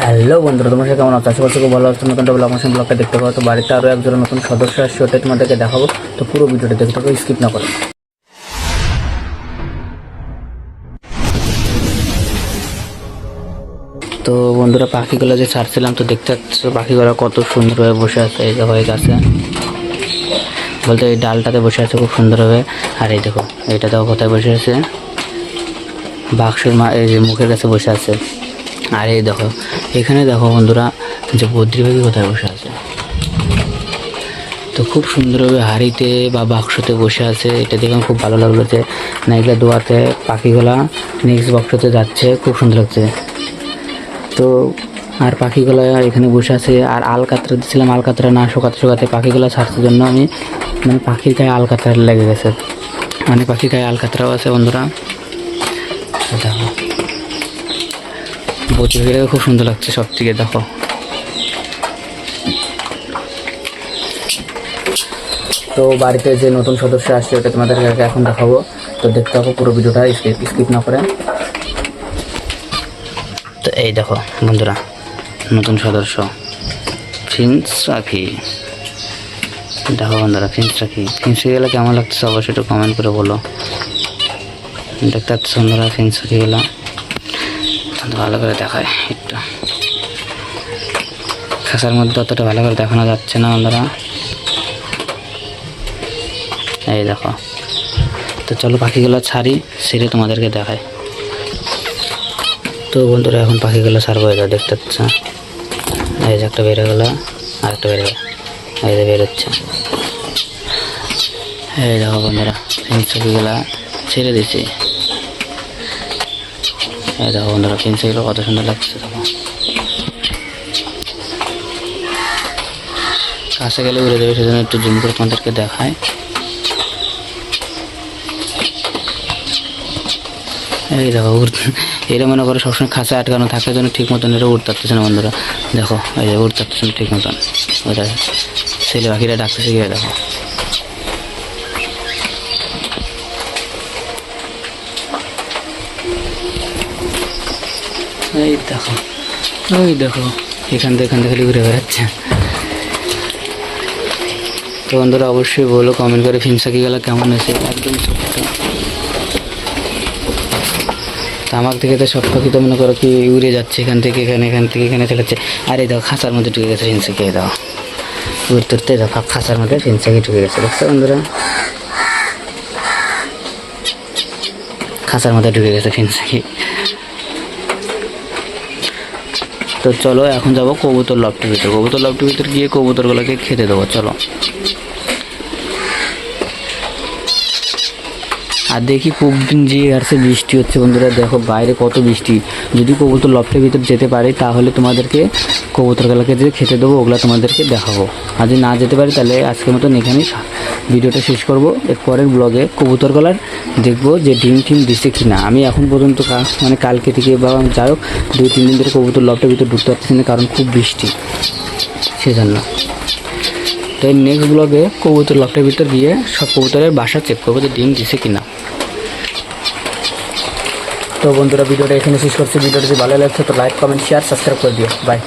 Hello বন্ধুরা, তোমার সাথে কেমন আছো? আশা করছি খুব ভালো আছো। নতুন ডবল আমার ব্লগটা দেখতে পাবো তো বাড়িতে আরও একজন নতুন সদস্য আসছে, ওটাই তোমাদেরকে দেখাবো। তো পুরো ভিডিওটা দেখতে পাবো স্কিপ না করে। তো বন্ধুরা, পাখিগুলো যে ছাড়ছিলাম, তো দেখতে পাচ্ছ পাখিগুলো কত সুন্দর সুন্দরভাবে বসে আছে, এই এই গাছে। বলতে এই ডালটাতে বসে আছে, খুব সুন্দরভাবে আর এই দেখো এইটা দেখো কোথায় বসে আছে? বাক্সের মা এই যে মুখের কাছে বসে আছে। আর এই দেখো, এখানে দেখো বন্ধুরা, যে বদ্রি পাখি কোথায় বসে আছে। তো খুব সুন্দরভাবে হাড়িতে বা বাক্সতে বসে আছে। এটা দেখে খুব ভালো লাগল যে নাইকা দোয়াতে পাখিগুলা নেক্সট বাক্সতে যাচ্ছে, খুব সুন্দর লাগছে। তো আর পাখিগুলো এখানে বসে আছে। আর আলকাতরা দিচ্ছিলাম আলকাতরা না শোকাতে শোকাতে পাখিগুলো ছাড়তে জন্য আমি মানে পাখির গায়ে আলকাতরা লেগে গেছে। মানে পাখির গায়ে আলকাতরাও আছে বন্ধুরা। দেখো। পাখিটাকে খুব সুন্দর লাগছে সব থেকে, দেখো। তো বাড়িতে যে নতুন সদস্য আসছে ওটা তোমাদেরকে এখন দেখাবো। তো দেখতে হবে পুরো ভিডিওটা, স্কিপ না করে। তো এই দেখো, বন্ধুরা, নতুন সদস্য। ফিন্স রাখি। দেখো বন্ধুরা, ফিন্স রাখি। ফিন্স গেলে কেমন লাগতেছে? অবশ্যই একটু কমেন্ট করে বলো। দেখতে পাচ্ছ বন্ধুরা, ফিন্স রাখি গেলো। ভালো করে দেখায় একটু। খাসার মধ্যে অতটা ভালো করে দেখানো যাচ্ছে না বন্ধুরা। এই দেখো। তো চলো পাখিগুলো ছাড়ি ছেড়ে তোমাদেরকে দেখায় তো বন্ধুরা, এখন পাখিগুলো ছাড়বো এটা দেখতে পাচ্ছ। এই যে একটা বেরো গেলো, আর একটা বেরো এই যে বেরোচ্ছে এই দেখো বন্ধুরা পাখিগুলা ছেড়ে দিছি দেখো বন্ধুরা পাখিগুলো কত সুন্দর লাগছে দেখো। কাছে গেলে উড়ে যাবে, সেজন্য একটু জুম করে তোমাদেরকে দেখায়। এই দেখো উড়- এরা মনে করো সবসময় খাঁচা আটকানো থাকার জন্য ঠিক মতন এরা উঠতে পারতেছে না বন্ধুরা। দেখো, এই যে উঠতে পারতেছে না ঠিক মতন। ওটা ছেলে পাখিরা ডাকতেছে গিয়ে দেখো। এই দেখো, ওই দেখো, এখান থেকে এখান থেকে ঘুরে বেড়াচ্ছে। তো বন্ধুরা, অবশ্যই বলো কমেন্ট করে ফিমসাকি গেলা কেমন হয়েছে? একদম ছোট্ট তো আমার থেকে তো সব পাখি তো মনে করো কি উড়ে যাচ্ছে, এখান থেকে, এখানে, এখান থেকে, এখানে চলে যাচ্ছে। আর এই দেখো, খাঁচার মধ্যে ঢুকে গেছে ফিনসাকি দাও উড়তে উড়তে দেখো, খাঁচার মধ্যে ফিনসাকি ঢুকে গেছে, দেখছ বন্ধুরা? খাঁচার মধ্যে ঢুকে গেছে ফিনসাকি তো চলো, এখন যাব কবুতর লফটের ভিতর কবুতর লফটের ভিতর গিয়ে কবুতরগুলোকে খেতে দেবো, চলো। আর দেখি দিন যে আসছে বৃষ্টি হচ্ছে বন্ধুরা, দেখো বাইরে কত বৃষ্টি। যদি কবুতর লফটের ভিতর যেতে পারি, তাহলে তোমাদেরকে কবুতরগুলোকে যে খেতে দেবো, ওগুলো তোমাদেরকে দেখাবো। আর যদি না যেতে পারি, তাহলে আজকের মতন এখানেই ভিডিওটা শেষ করব। এর পরের ব্লগে কবুতরগুলার দেখব যে ডিম টিম দিছে কি না আমি এখন পর্যন্ত মানে কালকে থেকে বা যাই হোক, দুই, তিন দিন ধরে কবুতর লফটের ভিতর ঢুকতে পারছি না, কারণ খুব বৃষ্টি। সেজন্য। তো নেক্সট ব্লগে কবুতর লফটের ভিতর গিয়ে সব কবুতরের বাসা চেক করব যে ডিম দিছে কিনা। তো বন্ধুরা, ভিডিওটা এখানে শেষ করছি। ভিডিওটা যদি ভালো লাগছে তো লাইক কমেন্ট শেয়ার সাবস্ক্রাইব করে দিও। বাই